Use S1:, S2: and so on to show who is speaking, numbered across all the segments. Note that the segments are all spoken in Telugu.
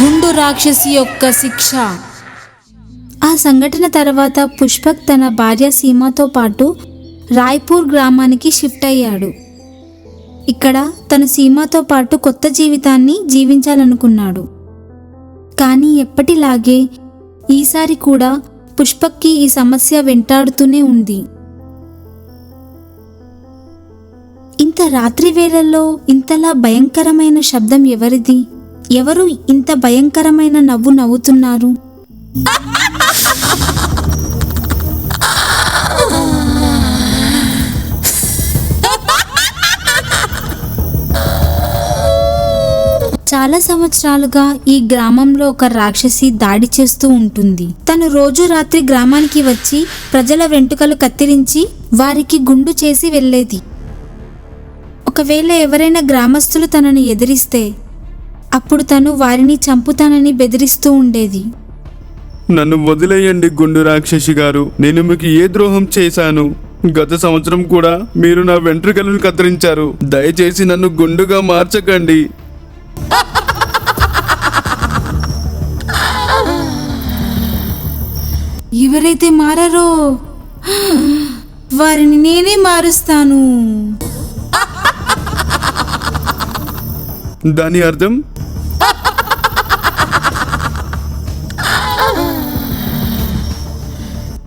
S1: గుండు రాక్షసి యొక్క శిక్ష.
S2: ఆ సంఘటన తర్వాత పుష్పక్ తన భార్య సీమతో పాటు రాయ్పూర్ గ్రామానికి షిఫ్ట్ అయ్యాడు. ఇక్కడ తను సీమతో పాటు కొత్త జీవితాన్ని జీవించాలనుకున్నాడు. కానీ ఎప్పటిలాగే ఈసారి కూడా పుష్పక్కి ఈ సమస్య వెంటాడుతూనే ఉంది. ఇంత రాత్రి వేళల్లో ఇంతలా భయంకరమైన శబ్దం ఎవరిది? ఎవరు ఇంత భయంకరమైన నవ్వు నవ్వుతున్నారు? చాలా సంవత్సరాలుగా ఈ గ్రామంలో ఒక రాక్షసి దాడి చేస్తూ ఉంటుంది. తను రోజు రాత్రి గ్రామానికి వచ్చి ప్రజల వెంట్రుకలు కత్తిరించి వారికి గుండు చేసి వెళ్ళేది. ఒకవేళ ఎవరైనా గ్రామస్తులు తనను ఎదిరిస్తే అప్పుడు తను వారిని చంపుతానని బెదిరిస్తూ ఉండేది.
S3: నన్ను వదిలేయండి గుండు రాక్షసి గారు. నేను మీకు ఏ ద్రోహం చేశాను? గత సంవత్సరం కూడా మీరు నా వెంట్రుకలను కత్తిరించారు. దయచేసి నన్ను గుండుగా మార్చకండి.
S1: ఎవరైతే మారారో వారిని నేనే మారుస్తాను.
S3: దాని అర్థం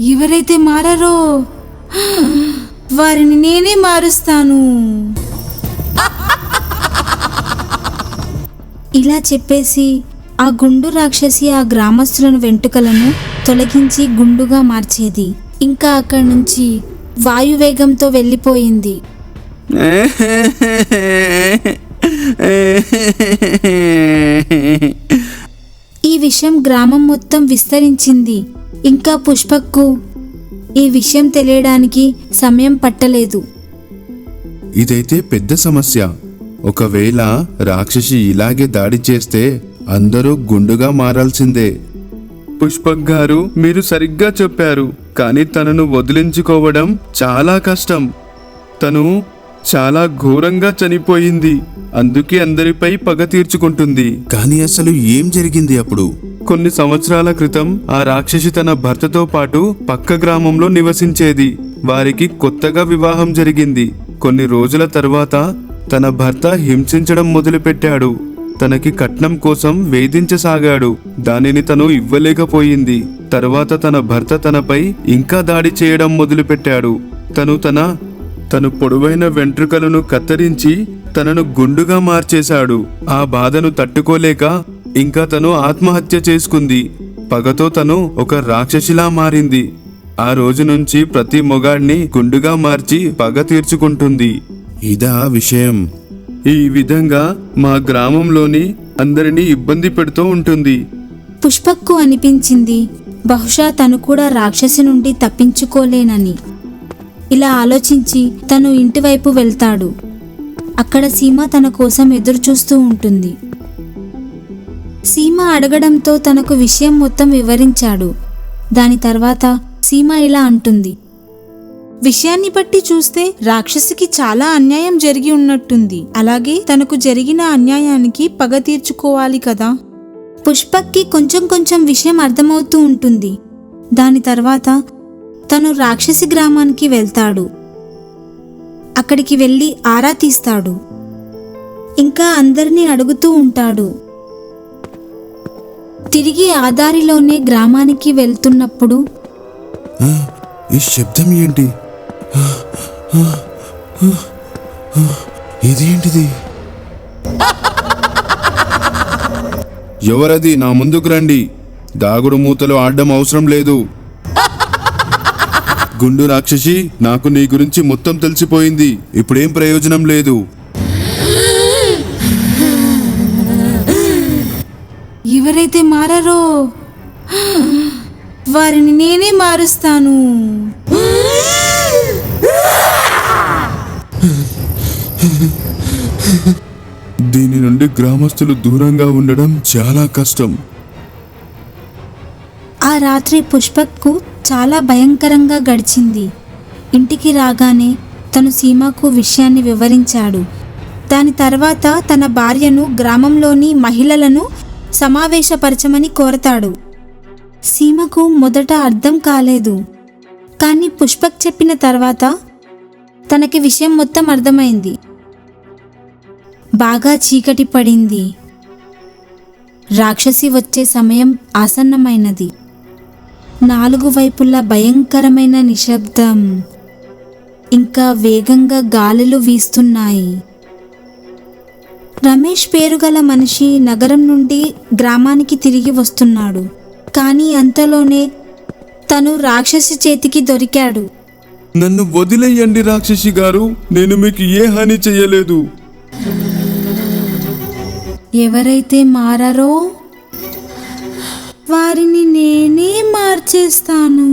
S1: ఎవరైతే మారారో వారిని నేనే మారుస్తాను.
S2: ఇలా చెప్పేసి ఆ గుండు రాక్షసి ఆ గ్రామస్తులను వెంట్రుకలను తొలగించి గుండుగా మార్చేది. ఇంకా అక్కడి నుంచి వాయువేగంతో వెళ్ళిపోయింది. ఈ విషయం గ్రామం మొత్తం విస్తరించింది. ఇంకా పుష్పక్కు ఈ విషయం తెలియడానికి సమయం పట్టలేదు.
S4: ఇదైతే పెద్ద సమస్య. ఒకవేళ రాక్షసి ఇలాగే దాడి చేస్తే అందరూ గుండుగా మారాల్సిందే.
S3: పుష్పక్ గారు మీరు సరిగ్గా చెప్పారు. కానీ తనను వదిలించుకోవడం చాలా కష్టం. తను చాలా ఘోరంగా చనిపోయింది. అందుకే అందరిపై పగ తీర్చుకుంటుంది.
S4: కానీ అసలు ఏం జరిగింది అప్పుడు?
S3: కొన్ని సంవత్సరాల క్రితం ఆ రాక్షసి తన భర్తతో పాటు పక్క గ్రామంలో నివసించేది. వారికి కొత్తగా వివాహం జరిగింది. కొన్ని రోజుల తర్వాత తన భర్త హింసించడం మొదలుపెట్టాడు. తనకి కట్నం కోసం వేధించసాగాడు. దానిని తను ఇవ్వలేకపోయింది. తర్వాత తన భర్త తనపై ఇంకా దాడి చేయడం మొదలుపెట్టాడు. తను తన తను పొడవైన వెంట్రుకలను కత్తిరించి తనను గుండుగా మార్చేశాడు. ఆ బాధను తట్టుకోలేక ఇంకా తను ఆత్మహత్య చేసుకుంది. పగతో తను ఒక రాక్షసిలా మారింది. ఆ రోజు నుంచి ప్రతి మొగాడిని గుండుగా మార్చి పగ తీర్చుకుంటుంది.
S4: ఇదా విషయం.
S3: ఈ విధంగా మా గ్రామంలోని అందరినీ ఇబ్బంది పెడుతూ ఉంటుంది.
S2: పుష్పక్కు అనిపించింది. బహుశా తను కూడా రాక్షసి నుండి తప్పించుకోలేనని. ఇలా ఆలోచించి తను ఇంటివైపు వెళ్తాడు. అక్కడ సీమ తన కోసం ఎదురుచూస్తూ ఉంటుంది. సీమ అడగడంతో తనకు విషయం మొత్తం వివరించాడు. దాని తర్వాత సీమ ఇలా అంటుంది.
S1: విషయాన్ని బట్టి చూస్తే రాక్షసికి చాలా అన్యాయం జరిగి ఉన్నట్టుంది. అలాగే తనకు జరిగిన అన్యాయానికి పగ తీర్చుకోవాలి కదా?
S2: పుష్పక్కి కొంచెం కొంచెం విషయం అర్థమవుతూ ఉంటుంది. దాని తర్వాత తను రాక్షసి గ్రామానికి వెళ్తాడు. అక్కడికి వెళ్ళి ఆరా తీస్తాడు. ఇంకా అందరినీ అడుగుతూ ఉంటాడు. తిరిగి ఆ దారిలోనే గ్రామానికి వెళ్తున్నప్పుడు
S4: ఈ శబ్దం ఏంటి? ఇదేంటిది ఎవరది? నా ముందుకు రండి. దాగుడు మూతలు ఆడడం అవసరం లేదు. గుండు రాక్షసి నాకు నీ గురించి మొత్తం తెలిసిపోయింది. ఇప్పుడేం ప్రయోజనం లేదు.
S1: ఎవరైతే మారారో వారిని నేనే మారుస్తాను.
S4: దీని నుండి గ్రామస్తులు దూరంగా ఉండడం చాలా కష్టం.
S2: ఆ రాత్రి పుష్పక్కు చాలా భయంకరంగా గడిచింది. ఇంటికి రాగానే తను సీమకు విషయాన్ని వివరించాడు. దాని తర్వాత తన భార్యను గ్రామంలోని మహిళలను సమావేశపరచమని కోరతాడు. సీమకు మొదట అర్థం కాలేదు. కానీ పుష్పక్ చెప్పిన తర్వాత తనకి విషయం మొత్తం అర్థమైంది. బాగా చీకటి పడింది. రాక్షసి వచ్చే సమయం ఆసన్నమైనది. నాలుగు వైపులా భయంకరమైన నిశ్శబ్దం. ఇంకా వేగంగా గాలులు వీస్తున్నాయి. రమేష్ పేరు గల మనిషి నగరం నుండి గ్రామానికి తిరిగి వస్తున్నాడు. కానీ అంతలోనే తను రాక్షసి చేతికి దొరికాడు.
S3: నన్ను వదిలేయండి రాక్షసి గారు నేను మీకు ఏ హాని చేయలేదు.
S2: ఎవరైతే మారారో వారిని నేనే మార్చేస్తాను.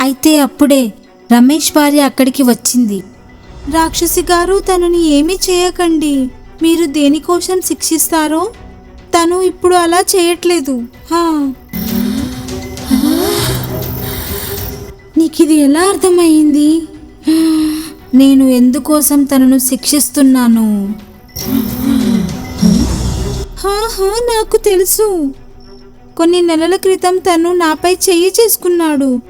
S2: అయితే అప్పుడే రమేష్ భార్య అక్కడికి వచ్చింది.
S1: రాక్షసి గారు తనని ఏమీ చేయకండి. మీరు దేనికోసం శిక్షిస్తారో తను ఇప్పుడు అలా చేయట్లేదు.
S2: నీకు ఇది ఎలా అర్థమైంది? నేను ఎందుకోసం తనను శిక్షిస్తున్నాను?
S1: హాహా నాకు తెలుసు. కొన్ని నెలల క్రితం తను నాపై చెయ్యి చేసుకున్నాడు.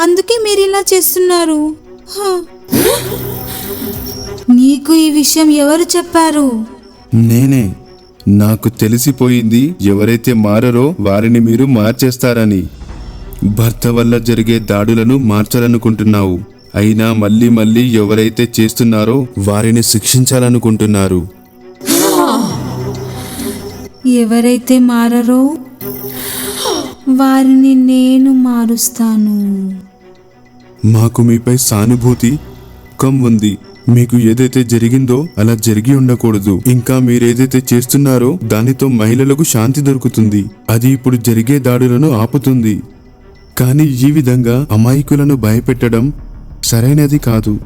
S1: అందుకే మీరు ఇలా చేస్తున్నారు. హా.
S2: నీకు ఈ విషయం ఎవరు చెప్పారు?
S3: నేనే. నాకు తెలిసిపోయింది ఎవరైతే మారరో వారిని మీరు మార్చేస్తారని. భర్త వల్ల జరిగే దాడులను మార్చాలనుకుంటున్నావు. అయినా మళ్ళీ మళ్ళీ ఎవరైతే చేస్తున్నారో వారిని శిక్షించాలనుకుంటున్నారు.
S2: ఎవరైతే మారరో వారిని నేను మారుస్తాను.
S3: మాకు మీపై సానుభూతి కం ఉంది. మీకు ఏదైతే జరిగిందో అలా జరిగి ఉండకూడదు. ఇంకా మీరేదైతే చేస్తున్నారో దానితో మహిళలకు శాంతి దొరుకుతుంది. అది ఇప్పుడు జరిగే దాడులను ఆపుతుంది. కానీ ఈ విధంగా అమాయకులను భయపెట్టడం సరైనది కాదు.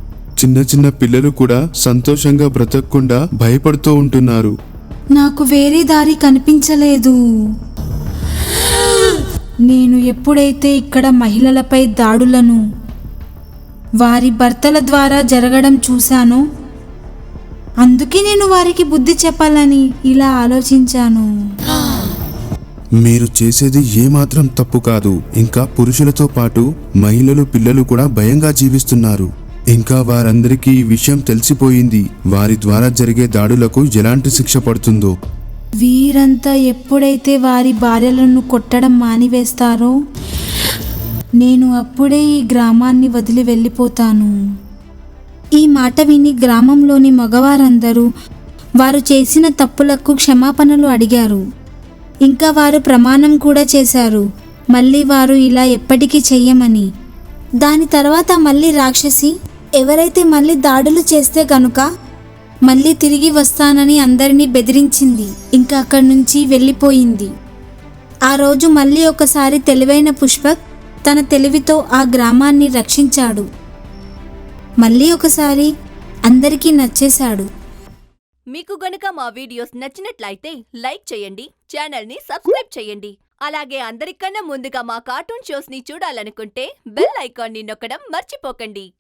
S3: చిన్న చిన్న పిల్లలు కూడా సంతోషంగా బ్రతకకుండా భయపడుతూ ఉంటున్నారు.
S2: నాకు వేరే దారి కనిపించలేదు. నేను ఎప్పుడైతే ఇక్కడ మహిళలపై దాడులను వారి భర్తల ద్వారా జరగడం చూశానో అందుకే నేను వారికి బుద్ధి చెప్పాలని ఇలా ఆలోచించాను.
S3: మీరు చేసేది ఏమాత్రం తప్పు కాదు. ఇంకా పురుషులతో పాటు మహిళలు పిల్లలు కూడా భయంగా జీవిస్తున్నారు. ఇంకా వారందరికీ ఈ విషయం తెలిసిపోయింది. వారి ద్వారా జరిగే దాడులకు ఎలాంటి శిక్ష పడుతుందో?
S2: వీరంతా ఎప్పుడైతే వారి భార్యలను కొట్టడం మానివేస్తారో నేను అప్పుడే ఈ గ్రామాన్ని వదిలి వెళ్ళిపోతాను. ఈ మాట విని గ్రామంలోని మగవారందరూ వారు చేసిన తప్పులకు క్షమాపణలు అడిగారు. ఇంకా వారు ప్రమాణం కూడా చేశారు. మళ్ళీ వారు ఇలా ఎప్పటికీ చెయ్యమని. దాని తర్వాత మళ్ళీ రాక్షసి ఎవరైతే మళ్ళీ దాడులు చేస్తే గనుక మళ్ళీ తిరిగి వస్తానని అందరినీ బెదిరించింది. ఇంకా అక్కడి నుంచి వెళ్ళిపోయింది. ఆ రోజు మళ్ళీ ఒకసారి తెలివైన పుష్పక్ తన తెలివితో ఆ గ్రామాన్ని రక్షించాడు. మళ్ళీ ఒకసారి అందరికీ నచ్చేశాడు.
S5: మీకు గనుక మా వీడియోస్ నచ్చినట్లయితే లైక్ చేయండి ఛానల్ని సబ్స్క్రైబ్ చేయండి. అలాగే అందరికన్నా ముందుగా మా కార్టూన్ షోస్ని చూడాలనుకుంటే బెల్ ఐకాన్ని నొక్కడం మర్చిపోకండి.